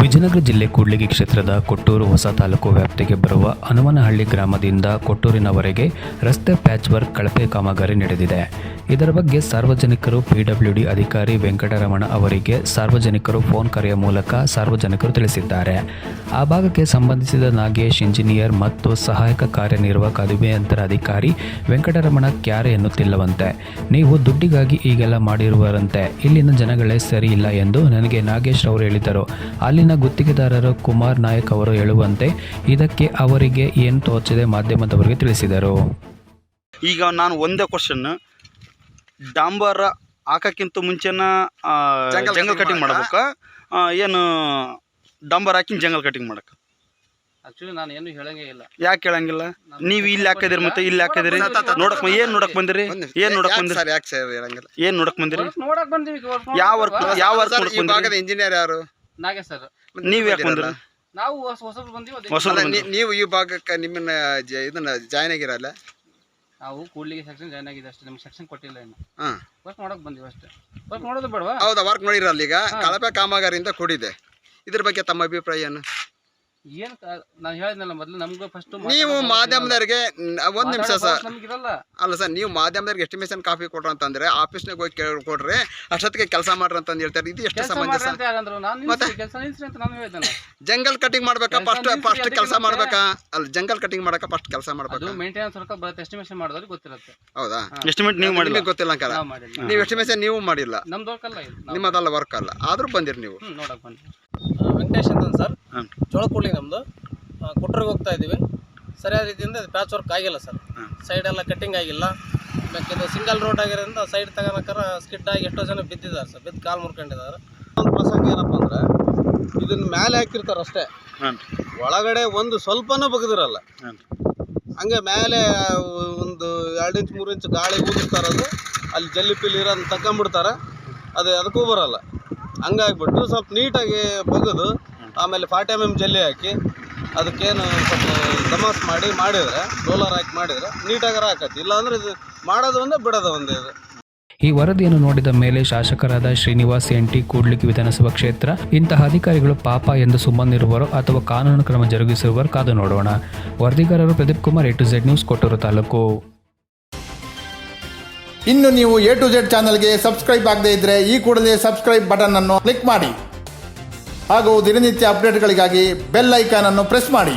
ವಿಜಯನಗರ ಜಿಲ್ಲೆ ಕೂಡ್ಲಿಗಿ ಕ್ಷೇತ್ರದ ಕೊಟ್ಟೂರು ಹೊಸ ತಾಲೂಕು ವ್ಯಾಪ್ತಿಗೆ ಬರುವ ಹನುಮನಹಳ್ಳಿ ಗ್ರಾಮದಿಂದ ಕೊಟ್ಟೂರಿನವರೆಗೆ ರಸ್ತೆ ಪ್ಯಾಚ್ ವರ್ಕ್ ಕಳಪೆ ಕಾಮಗಾರಿ ನಡೆದಿದೆ. ಇದರ ಬಗ್ಗೆ ಸಾರ್ವಜನಿಕರು ಪಿಡಬ್ಲ್ಯೂಡಿ ಅಧಿಕಾರಿ ವೆಂಕಟರಮಣ ಅವರಿಗೆ ಸಾರ್ವಜನಿಕರು ಫೋನ್ ಕರೆಯ ಮೂಲಕ ಸಾರ್ವಜನಿಕರು ತಿಳಿಸಿದ್ದಾರೆ. ಆ ಭಾಗಕ್ಕೆ ಸಂಬಂಧಿಸಿದ ನಾಗೇಶ್, ಇಂಜಿನಿಯರ್ ಮತ್ತು ಸಹಾಯಕ ಕಾರ್ಯನಿರ್ವಾಹಕ ಅಭಿಯಂತರ ಅಧಿಕಾರಿ ವೆಂಕಟರಮಣ ಕ್ಯಾರೆ ಎನ್ನುತ್ತಿಲ್ಲವಂತೆ. ನೀವು ದುಡ್ಡಿಗಾಗಿ ಈಗೆಲ್ಲ ಮಾಡಿರುವರಂತೆ. ಇಲ್ಲಿನ ಜನಗಳೇ ಸರಿ ಇಲ್ಲ ಎಂದು ನನಗೆ ನಾಗೇಶ್ ಅವರು ಹೇಳಿದರು. ಅಲ್ಲಿನ ಗುತ್ತಿಗೆದಾರರು ಕುಮಾರ್ ನಾಯಕ್ ಅವರು ಹೇಳುವಂತೆ ಇದಕ್ಕೆ ಅವರಿಗೆ ಏನು ತೋಚಿದೆ ಮಾಧ್ಯಮದವರಿಗೆ ತಿಳಿಸಿದರು. ಈಗ ನಾನು ಒಂದೇ ಕ್ವಶನ್ ಡಾಂಬರ್ ಹಾಕಕ್ಕಿಂತ ಮುಂಚೆನ ಜಂಗಲ್ ಕಟಿಂಗ್ ಮಾಡಬೇಕ? ಏನು ಡಾಂಬರ್ ಹಾಕಿ ಜಂಗಲ್ ಕಟಿಂಗ್ ಮಾಡಕ್ಕೆ? ಆಕ್ಚುಲಿ ನಾನು ಏನು ಹೇಳಂಗೇ ಇಲ್ಲ. ಯಾಕೆ ಹೇಳಂಗಿಲ್ಲ? ನೀವು ಇಲ್ಲಿ ಹಾಕಿದಿರಿ ಮತ್ತೆ ಇಲ್ಲಿ ಹಾಕಿದಿರಿ ನೋಡಕ್ ಏನ್ ನೋಡಕ್ ಬಂದಿರಿ. ಏನ್ ನೋಡಕ್ ಬಂದಿರಿ? ಸರ್ ಯಾಕೆ ಸರ್ ಹೇಳಂಗಿಲ್ಲ? ಏನ್ ನೋಡಕ್ ಬಂದಿರಿ? ನೋಡಕ್ ಬಂದೀವಿ ಯಾವ ವರ್ಕ್ ಯಾವ ವರ್ಕ್ ಸರ್, ಈ ಭಾಗದ ಇಂಜಿನಿಯರ್ ಯಾರು? ನಾಗೇಶ್ ಸರ್. ಮತ್ತೆ ನೀವ್ ಯಾಕೆ? ನಾವು ಹೊಸ ಹೊಸಬ್ರು ಬಂದೀವಿ ಅದೇ ಹೊಸ- ಅಲ್ಲ, ಬಂದ್ರು. ನೀ- ನೀವು ಈ ಭಾಗಕ್ಕೆ ನಿಮ್ಮನ್ನ ಜ- ಇದನ್ನ ಜಾಯ್ನ್ ಆಗಿರಲ್ಲ? ನಾವು ಕೂಡ್ಲಿಗೆ ಸೆಕ್ಷನ್ ಜಾಯ್ನ್ ಆಗಿದೆ ಅಷ್ಟೇ ನಮ್ಗೆ ಸೆಕ್ಷನ್ ಕೊಟ್ಟಿಲ್ಲ ಇನ್ನು. ಹಾ. ವರ್ಕ್ ನೋಡಕ್ ಬಂದೀವಿ ಅಷ್ಟೇ. ವರ್ಕ್ ನೋಡೋದು ಬೇಡವಾ? ಹೌದಾ ವರ್ಕ್ ನೋಡಿರಲ್ಲ ಈಗ? ಕಳಪೆ ಕಾಮಗಾರಿಯಿಂದ ಕೂಡಿದೆ. ಇದ್ರ ಬಗ್ಗೆ ತಮ್ಮ ಅಭಿಪ್ರಾಯ ಏನು? ಏನ್ ನಾನು ಹೇಳಿದ್ನಲ್ಲ ಮೊದ್ಲು ನಮ್ಗೂ ಫಸ್ಟ್ ನೀವು ಮಾಧ್ಯಮದವರಿಗೆ ಒಂದು ನಿಮಿಷ ಸರ್. ನಮ್ಗಿರಲ್ಲ ಅಲ್ಲ ಸರ್ ನೀವು ಮಾಧ್ಯಮದವ್ರಿಗೆ ಎಸ್ಟಿಮೇಷನ್ ಕಾಫಿ ಕೊಡ್ರಿ ಅಂತಂದ್ರೆ ಆಫೀಸ್ನಾಗ ಹೋಗಿ ಕೇಳಿ ಕೊಡ್ರಿ ಅಷ್ಟೊತ್ತಿಗೆ ಕೆಲಸ ಮಾಡ್ರಿ ಅಂತ ಹೇಳ್ತಾರೆ. ಇದು ಎಷ್ಟು ಸಂಬಂಧ ಸಮಂಜಸ ಜಂಗಲ್ ಕಟಿಂಗ್ ಮಾಡ್ಬೇಕಾ? ಫಸ್ಟ್ ಫಸ್ಟ್ ಕೆಲಸ? ಮಾಡ್ಬೇಕಾ? ಅಲ್ಲ ಜಂಗಲ್ ಕಟಿಂಗ್ ಮಾಡಕ ಫಸ್ಟ್ ಕೆಲಸ ಮಾಡ್ಬೇಕು? ಮಾಡ್ಬೇಕಾ ಮೇಂಟೆನೆನ್ಸ್ ವರ್ಕ್ ಬರುತ್ತೆ ಎಸ್ಟಿಮೇಷನ್ ಮಾಡಿದವ್ರಿಗೆ ಗೊತ್ತಿರುತ್ತೆ. ಹೌದಾ? ಎಸ್ಟಿಮೇಟ್ ನೀವು ಮಾಡಿಲ್ಲ. ನಿಮಗೆ ಗೊತ್ತಿಲ್ಲ ಅಂಕಲ್ಲ ನೀವು ಎಸ್ಟಿಮೇಷನ್ ನೀವು ಮಾಡಿಲ್ಲ. ನಮ್ದು ವರ್ಕ್ ಅಲ್ಲ ನಿಮ್ಮದಲ್ಲ ವರ್ಕ್ ಅಲ್ಲ. ಆದ್ರೂ ಬಂದಿರಿ ನೀವು. ನೋಡಕ್ ಬಂದ್ವಿ. ವೆಂಕಟೇಶ್ ಅಂತ ಸರ್. ಹಾಂ. ನಮ್ಮದು ಕುಟ್ರಿಗೆ ಹೋಗ್ತಾ ಇದ್ದೀವಿ. ಸರಿಯಾದ ರೀತಿಯಿಂದ ಪ್ಯಾಚ್ ವರ್ಕ್ ಆಗಿಲ್ಲ ಸರ್. ಸೈಡೆಲ್ಲ ಸೈಡ್ ಎಲ್ಲ ಕಟ್ಟಿಂಗ್ ಆಗಿಲ್ಲ. ಇದು ಸಿಂಗಲ್ ರೋಡ್ ಆಗಿರೋದ್ರಿಂದ ಸೈಡ್ ತಗೋನಕರ ಸ್ಕಿಡ್ ಆಗಿ ಎಷ್ಟೋ ಜನ ಬಿದ್ದಿದ್ದಾರೆ ಸರ್. ಬಿದ್ದು ಕಾಲು ಮುರ್ಕೊಂಡಿದ್ದಾರೆ. ಒಂದು ಪ್ರಸಂಗ ಏನಪ್ಪ ಅಂದ್ರೆ ಇದನ್ನ ಮೇಲೆ ಹಾಕಿರ್ತಾರೆ ಅಷ್ಟೇ. ಒಳಗಡೆ ಒಂದು ಸ್ವಲ್ಪನೂ ಬಗ್ದಿರಲ್ಲ. ಹಂಗೆ ಮೇಲೆ ಒಂದು ಎರಡು ಇಂಚ್ ಮೂರು ಇಂಚ್ ಗಾಳಿ ಊದಿಸ್ತಾರೆ ಅದು ಅಲ್ಲಿ ಜಲ್ಲಿ ಪಿಲ್ಲಿ ಇರೋದನ್ನ ತಗೊಂಬಿಡ್ತಾರೆ ಅದು ಅದಕ್ಕೂ ಬರಲ್ಲ. ಹಂಗಾಗ್ಬಿಟ್ಟು ಸ್ವಲ್ಪ ನೀಟಾಗಿ ಬಗೆದು ಆಮೇಲೆ ಫಾರ್ಟಿ ಎಂ ಎಂ ಜಲ್ಲಿ ಹಾಕಿ ಅದಕ್ಕೇನು ಸ್ವಲ್ಪ ದಮಾಸ್ ಮಾಡಿ ಮಾಡಿದರೆ ರೋಲರ್ ಹಾಕಿ ಮಾಡಿದರೆ ನೀಟಾಗಿ ಹಾಕತ್ತೆ ಇಲ್ಲಾಂದ್ರೆ ಇದು ಮಾಡೋದು ಒಂದೇ ಬಿಡೋದು ಒಂದೇ ಇದು. ಈ ವರದಿಯನ್ನು ನೋಡಿದ ಮೇಲೆ ಶಾಸಕರಾದ ಶ್ರೀನಿವಾಸ್ ಎಂಟಿ ಕೂಡ್ಲಿಗಿ ವಿಧಾನಸಭಾ ಕ್ಷೇತ್ರ ಇಂತಹ ಅಧಿಕಾರಿಗಳು ಪಾಪ ಎಂದು ಸುಮ್ಮನಿರುವರು ಅಥವಾ ಕಾನೂನು ಕ್ರಮ ಜರುಗಿಸಿರುವರು ಕಾದು ನೋಡೋಣ. ವರದಿಗಾರರು Pradeep Kumar A to Z news Kottur taluk. ಇನ್ನು ನೀವು ಎ ಟು ಝೆಡ್ ಚಾನಲ್ಗೆ ಸಬ್ಸ್ಕ್ರೈಬ್ ಆಗದೇ ಇದ್ದರೆ ಈ ಕೂಡಲೇ ಸಬ್ಸ್ಕ್ರೈಬ್ ಬಟನ್ ಅನ್ನು ಕ್ಲಿಕ್ ಮಾಡಿ. ಹಾಗೂ ದಿನನಿತ್ಯ ಅಪ್ಡೇಟ್ಗಳಿಗಾಗಿ ಬೆಲ್ ಐಕಾನ್ ಅನ್ನು ಪ್ರೆಸ್ ಮಾಡಿ.